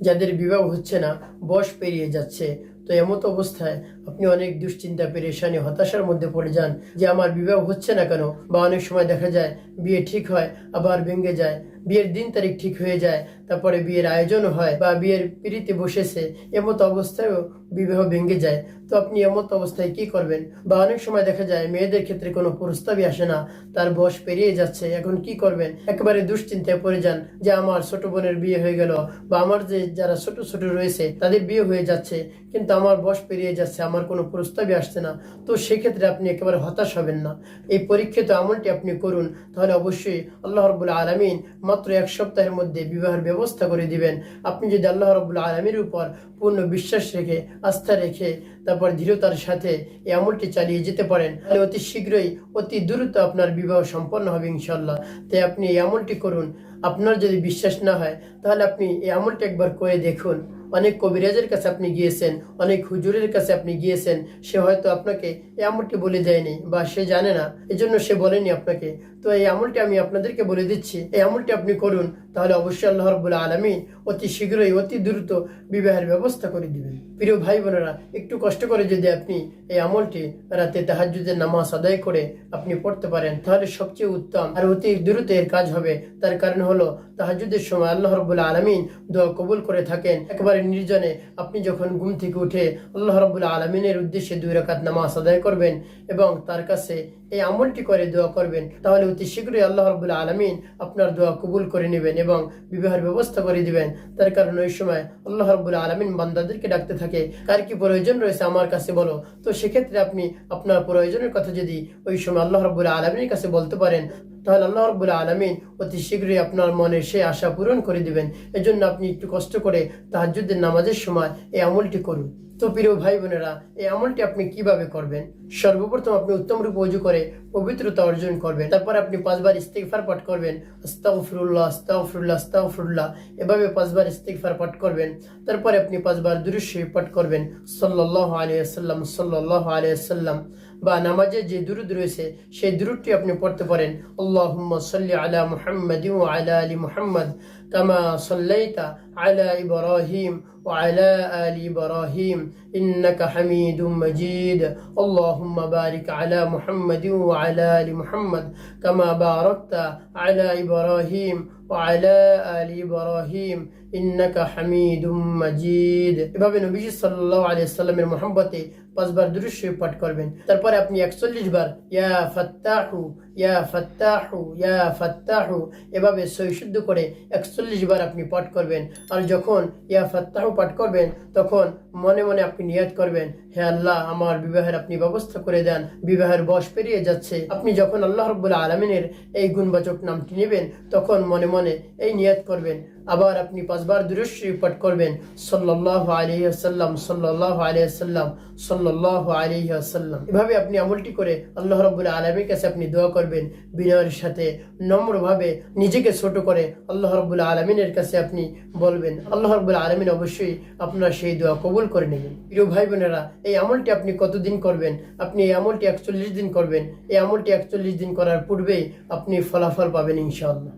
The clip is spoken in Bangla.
যাদের বিবাহ হচ্ছে না বয়স পেরিয়ে যাচ্ছে। তো এমত অবস্থায় আপনি অনেক দুশ্চিন্তা পেরেশানি হতাশার মধ্যে পড়ে যান যে আমার বিবাহ হচ্ছে না কেন? বা অনেক সময় দেখা যায় বিয়ে ঠিক হয়, আবার ভেঙে যায়। বিয়ের দিন তারিখ ঠিক হয়ে যায়, তারপরে বিয়ের আয়োজন হয় বা বিয়ের পিড়িতে বসেছে, এমত অবস্থায়ও বিবাহ ভেঙে যায়। তো আপনি এমত অবস্থায় কি করবেন? বা অনেক সময় দেখা যায় মেয়েদের ক্ষেত্রে কোনো প্রস্তাবই আসে না, তার বয়স পেরিয়ে যাচ্ছে, এখন কি করবেন? একেবারে দুশ্চিন্তায় পড়ে যান যে আমার ছোট বোনের বিয়ে হয়ে গেল, বা আমার যে যারা ছোট ছোট রয়েছে তাদের বিয়ে হয়ে যাচ্ছে, কিন্তু আমার বয়স পেরিয়ে যাচ্ছে, আমার কোনো প্রস্তাবই আসছে না। তো সেক্ষেত্রে আপনি একেবারে হতাশ হবেন না। এই পরীক্ষিত আমলটি আপনি করুন, তাহলে অবশ্যই আল্লাহ রবুল্লা আলমিন মাত্র এক সপ্তাহের মধ্যে বিবাহের ব্যবস্থা করে দিবেন। আপনি যদি আল্লাহ রবুল্লা আলমীর উপর পূর্ণ বিশ্বাস রেখে, আস্থা রেখে, তারপর দৃঢ়তার সাথে এই আমলটি চালিয়ে যেতে পারেন, তাহলে অতি শীঘ্রই, অতি দ্রুত আপনার বিবাহ সম্পন্ন হবে ইনশাল্লাহ তাই আপনি এই আমলটি করুন। আপনার যদি বিশ্বাস না হয়, তাহলে আপনি এই আমলটি একবার করে দেখুন। অনেক কবিরাজের কাছে আপনি গিয়েছেন, অনেক হুজুরের কাছে আপনি গিয়েছেন, সে হয়তো আপনাকে এই আমলটি বলে দেয়নি বা সে জানে না, এজন্য সে বলেনি আপনাকে। তো এই আমলটি আমি আপনাদেরকে বলে দিচ্ছি, এই আমলটি আপনি করুন। তাহলে অবশ্যই আল্লাহ রব্বুল্লাহ আলমিন অতি শীঘ্রই, অতি দ্রুত বিবাহের ব্যবস্থা করে দিবেন। প্রিয় ভাই বোনেরা, একটু কষ্ট করে যদি আপনি এই আমলটি রাতে তাহাজুদের নামাজ আদায় করে আপনি পড়তে পারেন, তাহলে সবচেয়ে উত্তম আর অতি দ্রুত এর কাজ হবে। তার কারণ হলো তাহাজুদের সময় আল্লাহ রব্বুল্লাহ আলমিন দোয়া কবুল করে থাকেন। একেবারে নির্জনে আপনি যখন ঘুম থেকে উঠে আল্লাহ রব্বুল্লাহ আলমিনের উদ্দেশ্যে দুই রাকাত নামাজ আদায় করবেন এবং তার কাছে এই আমলটি করে দোয়া করবেন, তাহলে অতি শীঘ্রই আল্লাহ রব্বুল্লাহ আলমিন আপনার দোয়া কবুল করে নেবেন এবং বিবাহের ব্যবস্থা করে দিবেন। তার কারণ ওই সময় আল্লাহ রব আলমিন বান্দাদেরকে ডাকতে থাকে, কার কি প্রয়োজন রয়েছে আমার কাছে বলো? তো সেক্ষেত্রে আপনি আপনার প্রয়োজনের কথা যদি ওই সময় আল্লাহ রব্বুল্লাহ আলমিনের কাছে বলতে পারেন তাহলে আল্লাহ রব্বুল্লাহ আলমিন অতি শীঘ্রই আপনার মনের সেই আশা পূরণ করে দিবেন। এজন্য আপনি একটু কষ্ট করে তাহাজুদ্দের নামাজের সময় এই আমলটি করুন। তো প্রিয় ভাই বোনেরা, এই আমলটি আপনি কীভাবে করবেন? সর্বপ্রথম আপনি উত্তম রূপে অজু করে পবিত্রতা অর্জন করবেন। তারপর আপনি পাঁচবার ইস্তেগফার পাঠ করবেন। আস্তাগফিরুল্লাহ আস্তাগফিরুল্লাহ আস্তাগফিরুল্লাহ। এভাবে পাঁচবার ইস্তেগফার পাঠ করবেন। তারপরে আপনি পাঁচবার দুরূদ শরীফ পাঠ করবেন। সাল্লাল্লাহু আলাইহি ওয়াসাল্লাম, সাল্লাল্লাহু আলাইহি ওয়াসাল্লাম। বা নামাজের যে দুরুদ রয়েছে, সেই দুরুদটি আপনি পড়তে পারেন। আল্লাহ সাল্লি আলা মুহাম্মদ আলা আলী মুহাম্মাদ। কামা সাল্লাইতা আলা ইব্রাহিম وعلى آل إبراهيم إنك حميد مجيد اللهم بارك على محمد وعلى آل محمد كما باركت على إبراهيم وعلى آل إبراهيم إنك حميد مجيد এভাবে নবী সাল্লাল্লাহু আলাইহি সাল্লামের মহব্বতে পাঁচবার দুরূদ শরীফ পাঠ করবেন তারপরে আপনি 41 বার ইয়া ফাত্তাহু ইয়া ফাত্তাহু ইয়া ফাত্তাহু এভাবে সই শুদ্ধ করে 41 বার আপনি পাঠ করবেন আর যখন ইয়া ফাত্তাহ পাঠ করবেন, তখন মনে মনে আপনি নিয়াত করবেন, হে আল্লাহ, আমার বিবাহের আপনি ব্যবস্থা করে দেন, বিবাহের বয়স পেরিয়ে যাচ্ছে। আপনি যখন আল্লাহ রব্বুল আলমিনের এই গুণবাচক নামটি নেবেন, তখন মনে মনে এই নিয়াত করবেন আবার আপনি পাঁচবার দুরুশ্রী পাঠ করবেন। সাল্লাহ আলী আসাল্লাম সাল্লাহ আলী আসাল্লাম সাল্লাহ আলী আসাল্লাম এভাবে আপনি আমলটি করে আল্লাহ রব্বুল্লাহ আলমীর কাছে আপনি দোয়া করবেন বিনয়ের সাথে, নম্রভাবে নিজেকে ছোট করে আল্লাহ রব্বুল্লাহ আলমিনের কাছে আপনি বলবেন। আল্লাহ রব্বুল্লাহ আলমিন অবশ্যই আপনার সেই দোয়া কবুল করে নেবেন। প্রিয় ভাই বোনেরা, এই আমলটি আপনি কতদিন করবেন? আপনি এই আমলটি একচল্লিশ দিন করবেন। এই আমলটি একচল্লিশ দিন করার পূর্বেই আপনি ফলাফল পাবেন ইনশাআল্লাহ।